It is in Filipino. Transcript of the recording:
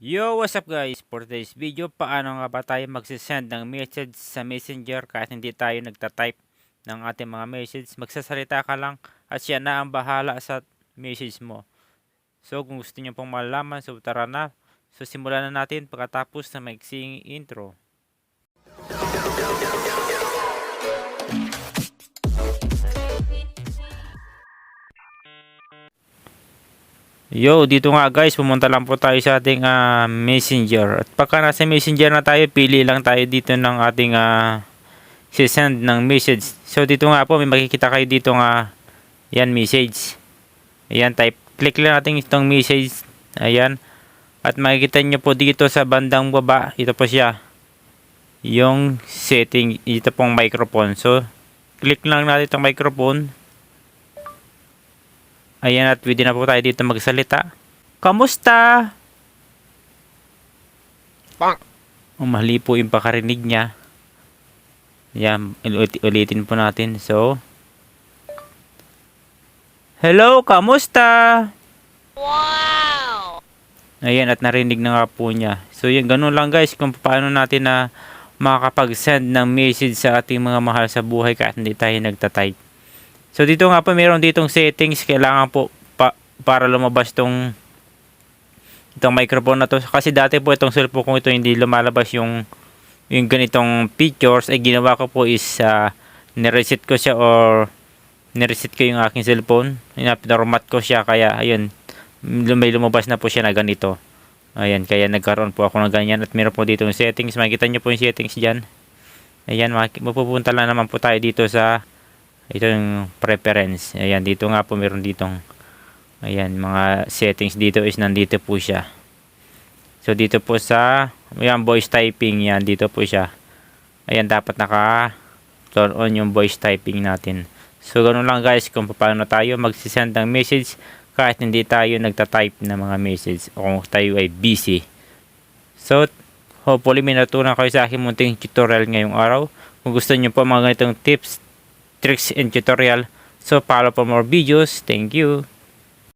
Yo, what's up guys? For today's video, paano nga ba tayo magsisend ng message sa messenger kahit hindi tayo nagtatype ng ating mga message. Magsasalita ka lang at siya na ang bahala sa message mo. So kung gusto niyo pong malaman, so tara na. So simulan na natin pagkatapos ng maiksing intro. Yo, dito nga guys, pumunta lang po tayo sa ating ah, messenger. At pagka nasa messenger na tayo, pili lang tayo dito ng ating uh, send ng message. So dito nga po, may makikita kayo dito nga, yan message. Ayan, type. Click lang natin itong message. Ayan. At makikita nyo po dito sa bandang baba, ito po siya. Yung setting, ito pong microphone. So, click lang natin itong microphone. Ayan at pwede na po tayo dito magsalita. Kamusta? Bonk. Umali po yung pakarinig niya. Yan, ulit- ulitin po natin. So, Hello, kamusta? Wow! Ayan, at narinig na nga po niya. So, yun, ganun lang guys kung paano natin na makakapag-send ng message sa ating mga mahal sa buhay kahit hindi tayo nagtatype. So, dito nga po, meron ditong settings. Kailangan po pa, para lumabas tong itong microphone na to. Kasi dati po itong cellphone ko ito hindi lumalabas yung yung ganitong pictures. Ay ginawa ko po is uh, nireset ko siya or nireset ko yung aking cellphone. Pinaromat ko siya kaya ayun may lumabas na po siya na ganito. Ayan, kaya nagkaroon po ako ng ganyan at meron po dito yung settings. Makikita nyo po yung settings dyan. Ayan, mapupunta lang naman po tayo dito sa ito yung preference. Ayan, dito nga po meron ditong ayan, mga settings dito is nandito po siya. So, dito po sa ayan, voice typing. Yan, dito po siya. Ayan, dapat naka turn on yung voice typing natin. So, ganun lang guys kung paano tayo magsisend ng message kahit hindi tayo nagta-type ng mga message o kung tayo ay busy. So, hopefully may natutunan kayo sa aking munting tutorial ngayong araw. Kung gusto niyo po mga ganitong tips, tricks, and tutorial, so follow for more videos. Thank you.